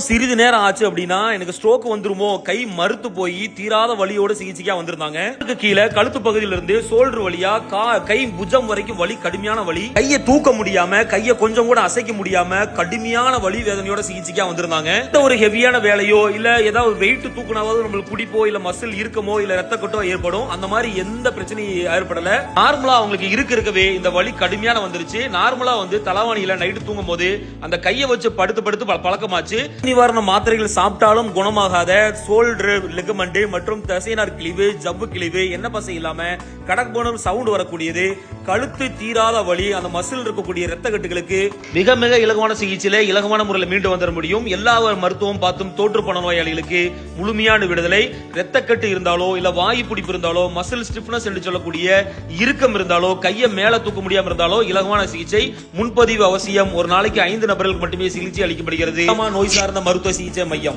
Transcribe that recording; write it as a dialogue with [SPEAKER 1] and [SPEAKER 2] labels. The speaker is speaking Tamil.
[SPEAKER 1] இன்னும் சிறிது நேரம் ஆச்சு அப்படின்னா எனக்கு ஸ்ட்ரோக் வந்துருமோ? கை மறுத்து போய் தீராத வலியோட சிகிச்சைக்கா வந்திருந்தாங்க. அதுக்கு கீழே கழுத்து பகுதியில இருந்து சோல்டர் வழியா கா கை புஜம் வரைக்கும் வலி கடுமையான வலி. கையை தூக்க முடியாம கையை கொஞ்சம் கூட அசைக்க முடியாம கடுமையான வலி வேதனையோட சிகிச்சைக்கா வந்திருந்தாங்க. இந்த ஒரு ஹெவியான வேலையோ இல்ல ஏதாவது வெயிட் தூக்குனாவது நம்மளுக்கு குடிப்போ இல்ல மசில் இருக்கமோ இல்ல ரத்த கட்டோ ஏற்படும். அந்த மாதிரி எந்த பிரச்சனையும் ஏற்படல. நார்மலா அவங்களுக்கு இருக்க இருக்கவே இந்த வலி கடுமையான வந்துருச்சு. நார்மலா வந்து தலைவாணியில நைட்டு தூங்கும் போது அந்த கையை வச்சு படுத்து படுத்து பழக்கமாச்சு. நிவாரண மாத்திரைகள் சாப்பிட்டாலும் குணமாகாத சோல்டர் லிகமெண்ட் மற்றும் தசைனார் கிழிவு ஜவ்வு கிழிவு என்ன பசை இல்லாம கடக் சவுண்ட் வரக்கூடியது. கழுத்து தீராத வழி அந்த மசில் இருக்கக்கூடிய ரத்த கட்டுகளுக்கு மிக மிக இலகுவான சிகிச்சையில இலகுவான முறையில் மீண்டு வந்துட முடியும். எல்லா மருத்துவம் பார்த்தும் தோற்று போன நோயாளிகளுக்கு முழுமையான விடுதலை. ரத்தக்கட்டு இருந்தாலோ இல்ல வாயு பிடிப்பு இருந்தாலோ மசில் ஸ்டிஃப்னஸ் என்று சொல்லக்கூடிய இறுக்கம் இருந்தாலோ கையை மேல தூக்க முடியாம இருந்தாலோ இலகுவான சிகிச்சை. முன்பதிவு அவசியம். ஒரு நாளைக்கு ஐந்து நபர்களுக்கு மட்டுமே சிகிச்சை அளிக்கப்படுகிறது. நோய் சார்ந்த 的马路对是一只没用。